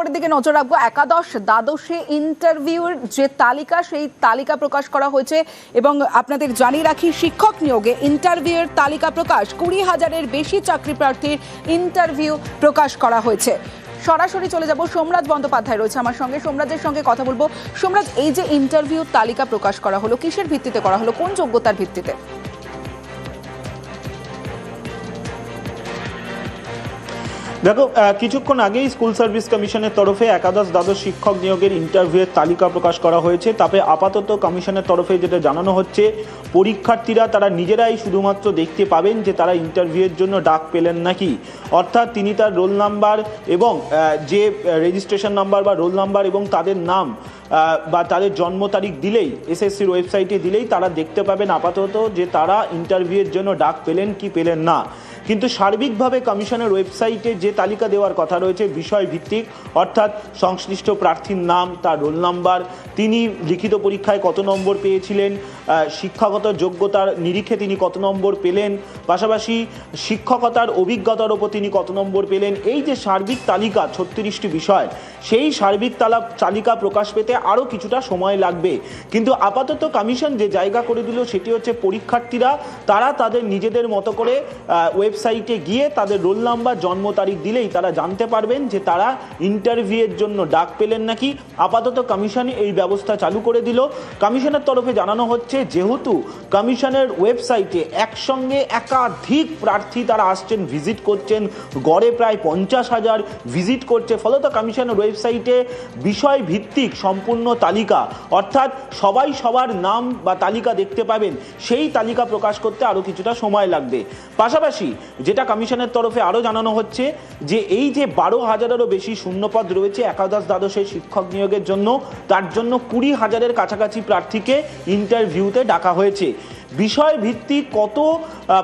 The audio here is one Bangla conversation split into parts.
খবরের দিকে নজর রাখব। একাদশ দ্বাদশে ইন্টারভিউর যে তালিকা, সেই তালিকা প্রকাশ করা হয়েছে এবং আপনাদের জানিয়ে রাখি, শিক্ষক নিয়োগে ইন্টারভিউর তালিকা প্রকাশ, কুড়ি হাজারের বেশি চাকরি প্রার্থীর ইন্টারভিউ প্রকাশ করা হয়েছে। সরাসরি চলে যাব, সোমরাজ বন্দ্যোপাধ্যায় রয়েছে আমার সঙ্গে। সোমরাজের সঙ্গে কথা বলব। সোমরাজ, এই যে ইন্টারভিউ তালিকা প্রকাশ করা হলো, কিসের ভিত্তিতে করা হলো? কোন যোগ্যতার ভিত্তিতে? দেখো কিছুক্ষণ আগেই স্কুল সার্ভিস কমিশনের তরফে একাদশ দ্বাদশ শিক্ষক নিয়োগের ইন্টারভিউয়ের তালিকা প্রকাশ করা হয়েছে। তবে আপাতত কমিশনের তরফে যেটা জানানো হচ্ছে, পরীক্ষার্থীরা তারা নিজেরাই শুধুমাত্র দেখতে পাবেন যে তারা ইন্টারভিউয়ের জন্য ডাক পেলেন নাকি। অর্থাৎ তিনি তার রোল নাম্বার এবং যে রেজিস্ট্রেশন নাম্বার বা রোল নাম্বার এবং তাদের নাম বা তাদের জন্ম তারিখ দিলেই, এসএসসির ওয়েবসাইটে দিলেই তারা দেখতে পাবেন আপাতত যে তারা ইন্টারভিউয়ের জন্য ডাক পেলেন কি পেলেন না। কিন্তু সার্বিকভাবে কমিশনের ওয়েবসাইটে যে তালিকা দেওয়ার কথা রয়েছে বিষয় ভিত্তিক অর্থাৎ সংশ্লিষ্ট প্রার্থীর নাম, তার রোল নাম্বার, তিনি লিখিত পরীক্ষায় কত নম্বর পেয়েছিলেন শিক্ষাগত যোগ্যতার নিরিখে তিনি কত নম্বর পেলেন, পাশাপাশি শিক্ষকতার অভিজ্ঞতার ওপর তিনি কত নম্বর পেলেন, এই যে সার্বিক তালিকা, ছত্রিশটি বিষয়, সেই সার্বিক তালা, তালিকা প্রকাশ পেতে আরও কিছুটা সময় লাগবে। কিন্তু আপাতত কমিশন যে জায়গা করে দিল, সেটি হচ্ছে পরীক্ষার্থীরা, তারা তাদের নিজেদের মতো করে ওয়েবসাইটে গিয়ে তাদের রোল নাম্বার, জন্ম তারিখ দিলেই তারা জানতে পারবেন যে তারা ইন্টারভিউয়ের জন্য ডাক পেলেন নাকি। আপাতত কমিশন এই ব্যবস্থা চালু করে দিল। কমিশনের তরফে জানানো হচ্ছে, যেহেতু কমিশনের ওয়েবসাইটে একসঙ্গে একাধিক প্রার্থী তারা আসছেন, ভিজিট করছেন, গড়ে প্রায় পঞ্চাশ হাজার ভিজিট করছে, ফলত কমিশনের ওয়েবসাইটে বিষয় ভিত্তিক সম্পূর্ণ তালিকা, অর্থাৎ সবাই সবার নাম বা তালিকা দেখতে পাবেন, সেই তালিকা প্রকাশ করতে আরও কিছুটা সময় লাগবে। পাশাপাশি যেটা কমিশনের তরফে আরও জানানো হচ্ছে যে এই যে বারো হাজারেরও বেশি শূন্যপদ রয়েছে একাদশ দ্বাদশের শিক্ষক নিয়োগের জন্য, তার জন্য কুড়ি হাজারের কাছাকাছি প্রার্থীকে ইন্টারভিউতে ডাকা হয়েছে। বিষয় ভিত্তিক কত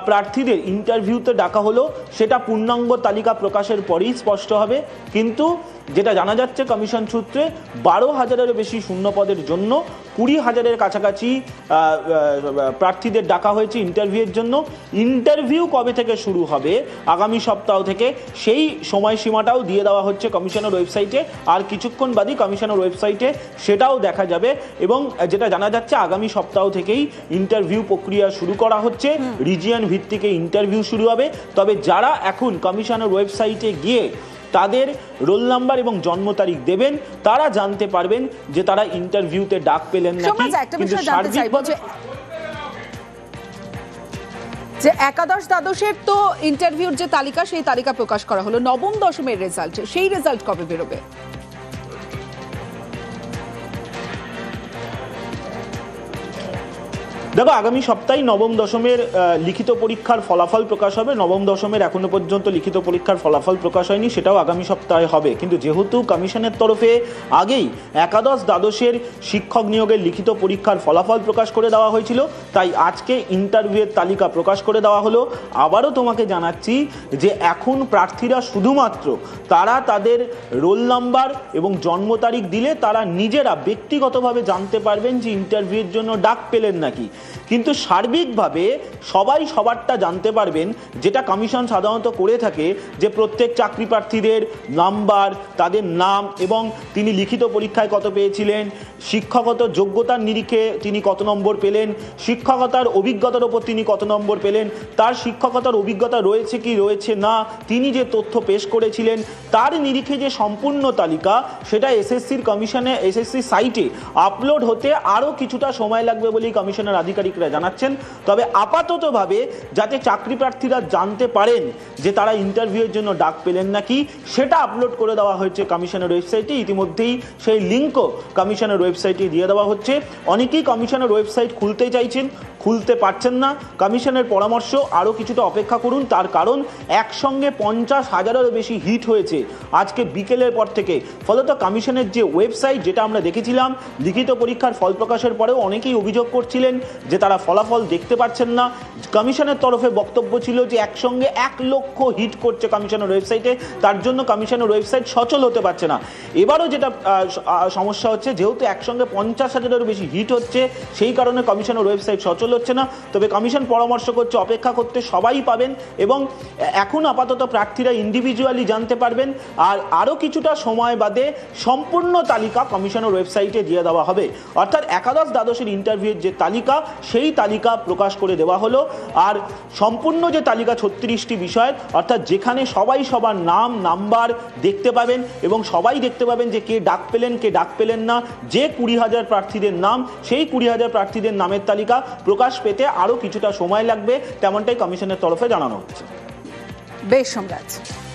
প্রার্থীদের ইন্টারভিউতে ডাকা হলো, সেটা পূর্ণাঙ্গ তালিকা প্রকাশের পরেই স্পষ্ট হবে। কিন্তু যেটা জানা যাচ্ছে কমিশন সূত্রে, বারো হাজারেরও বেশি শূন্যপদের জন্য কুড়ি হাজারের কাছাকাছি প্রার্থীদের ডাকা হয়েছে ইন্টারভিউয়ের জন্য। ইন্টারভিউ কবে থেকে শুরু হবে? আগামী সপ্তাহ থেকে সেই সময়সীমাটাও দিয়ে দেওয়া হচ্ছে কমিশনের ওয়েবসাইটে। আর কিছুক্ষণ বাদই কমিশনের ওয়েবসাইটে সেটাও দেখা যাবে। এবং যেটা জানা যাচ্ছে আগামী সপ্তাহ থেকেই ইন্টারভিউ প্রক্রিয়া শুরু করা হচ্ছে। রিজিয়ন ভিত্তিকে ইন্টারভিউ শুরু হবে। তবে যারা এখন কমিশনের ওয়েবসাইটে গিয়ে তাদের রোল নাম্বার এবং জন্ম তারিখ দেবেন তারা জানতে পারবেন যে তারা ইন্টারভিউতে ডাক পেলেন নাকি। কিন্তু যে যে একাদশ দ্বাদশের তো ইন্টারভিউর যে তালিকা সেই তালিকা প্রকাশ করা হলো। নবম দশমের রেজাল্ট সেই রেজাল্ট কবে বেরোবে? দেখো, আগামী সপ্তাহে নবম দশমের লিখিত পরীক্ষার ফলাফল প্রকাশ হবে। নবম দশমের এখনও পর্যন্ত লিখিত পরীক্ষার ফলাফল প্রকাশ হয়নি, সেটাও আগামী সপ্তাহে হবে। কিন্তু যেহেতু কমিশনের তরফে আগেই একাদশ দ্বাদশের শিক্ষক নিয়োগের লিখিত পরীক্ষার ফলাফল প্রকাশ করে দেওয়া হয়েছিল, তাই আজকে ইন্টারভিউয়ের তালিকা প্রকাশ করে দেওয়া হলো। আবারও তোমাকে জানাচ্ছি যে এখন প্রার্থীরা শুধুমাত্র তারা তাদের রোল নাম্বার এবং জন্ম তারিখ দিলে তারা নিজেরা ব্যক্তিগতভাবে জানতে পারবেন যে ইন্টারভিউয়ের জন্য ডাক পেলেন নাকি। কিন্তু সার্বিকভাবে সবাই সবারটা জানতে পারবেন, যেটা কমিশন সাধারণত করে থাকে, যে প্রত্যেক চাকরি প্রার্থীদের নাম্বার, তাদের নাম এবং তিনি লিখিত পরীক্ষায় কত পেয়েছিলেন, শিক্ষাগত যোগ্যতার নিরিখে তিনি কত নম্বর পেলেন শিক্ষকতার অভিজ্ঞতার ওপর তিনি কত নম্বর পেলেন, তার শিক্ষকতার অভিজ্ঞতা রয়েছে কি রয়েছে না, তিনি যে তথ্য পেশ করেছিলেন, তার নিরিখে যে সম্পূর্ণ তালিকা, সেটা এসএসসির কমিশনে, এসএসসি সাইটে আপলোড হতে আরও কিছুটা সময় লাগবে বলেই কমিশনের আধিকারিকরা জানাচ্ছেন, তবে আপাততভাবে যাতে চাকরি প্রার্থীরা জানতে পারেন যে তারা ইন্টারভিউয়ের জন্য ডাক পেলেন নাকি, সেটা আপলোড করে দেওয়া হয়েছে কমিশনের ওয়েবসাইটে। ইতিমধ্যেই সেই লিঙ্কও কমিশনের ওয়েবসাইটে দিয়ে দেওয়া হচ্ছে। অনেকেই কমিশনের ওয়েবসাইট খুলতে চাইছেন, খুলতে পারছেন না। কমিশনের পরামর্শ আরও কিছুটা অপেক্ষা করুন, তার কারণ একসঙ্গে পঞ্চাশ হাজারেরও বেশি হিট হয়েছে আজকে বিকেলের পর থেকে। ফলত কমিশনের যে ওয়েবসাইট, যেটা আমরা দেখেছিলাম, লিখিত পরীক্ষার ফল প্রকাশের পরেও অনেকেই অভিযোগ করছিলেন যে তারা ফলাফল দেখতে পাচ্ছেন না। কমিশনের তরফে বক্তব্য ছিল যে একসঙ্গে এক লক্ষ হিট করছে কমিশনের ওয়েবসাইটে। তার জন্য কমিশনের ওয়েবসাইট সচল হতে পারছে না। এবারও যেটা সমস্যা হচ্ছে যেহেতু একসঙ্গে পঞ্চাশ হাজারেরও বেশি হিট হচ্ছে, সেই কারণে কমিশনের ওয়েবসাইট সচল হচ্ছে না। তবে কমিশন পরামর্শ করছে, অপেক্ষা করতে সবাই পাবেন এবং এখন আপাতত প্রার্থীরা ইন্ডিভিজুয়ালি জানতে পারবেন। আর আরও কিছুটা সময় বাদে সম্পূর্ণ তালিকা কমিশনের ওয়েবসাইটে দিয়ে দেওয়া হবে। অর্থাৎ একাদশ দ্বাদশের ইন্টারভিউয়ের যে তালিকা সেই তালিকা প্রকাশ করে দেওয়া হলো। আর সম্পূর্ণ যে তালিকা ছত্রিশটি বিষয়, অর্থাৎ যেখানে সবাই সবার নাম, নাম্বার দেখতে পাবেন এবং সবাই দেখতে পাবেন যে কে ডাক পেলেন, কে ডাক পেলেন না, যে কুড়ি হাজার প্রার্থীদের নাম, সেই কুড়ি হাজার প্রার্থীদের নামের তালিকা প্রকাশ পেতে আরও কিছুটা সময় লাগবে, তেমনটাই কমিশনের তরফে জানানো হচ্ছে। বেশ, সম্রাট।